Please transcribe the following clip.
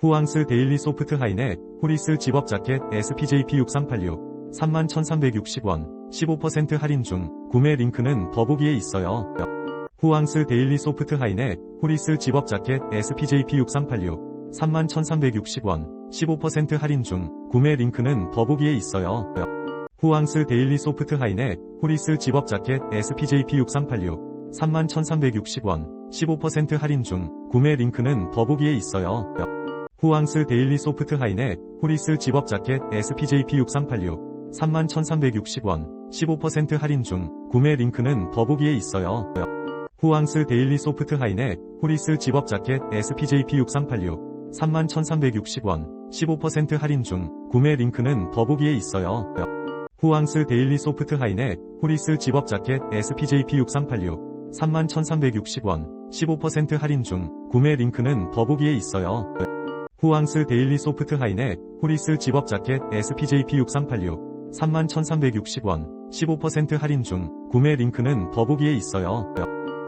후앙스 데일리 소프트 하이넷, 후리스 집업 자켓 SPJP 6386, 31,360원, 15% 할인 중, 구매 링크는 더보기에 있어요. 후앙스 데일리 소프트 하이넷, 후리스 집업 자켓 SPJP 6386, 31,360원, 15% 할인 중, 구매 링크는 더보기에 있어요. 후앙스 데일리 소프트 하이넷, 후리스 집업 자켓 SPJP 6386, 31,360원, 15% 할인 중, 구매 링크는 더보기에 있어요. 후앙스 데일리 소프트 하이넷, 후리스 집업 자켓 SPJP 6386, 31,360원, 15% 할인 중, 구매 링크는 더보기에 있어요. 후앙스 데일리 소프트 하이넷, 후리스 집업 자켓 SPJP 6386, 31,360원, 15% 할인 중, 구매 링크는 더보기에 있어요. 후앙스 데일리 소프트 하이넷, 후리스 집업 자켓 SPJP 6386, 31,360원, 15% 할인 중, 구매 링크는 더보기에 있어요. 후앙스 데일리 소프트 하이넷, 후리스 집업 자켓 SPJP 6386, 31,360원, 15% 할인 중, 구매 링크는 더보기에 있어요.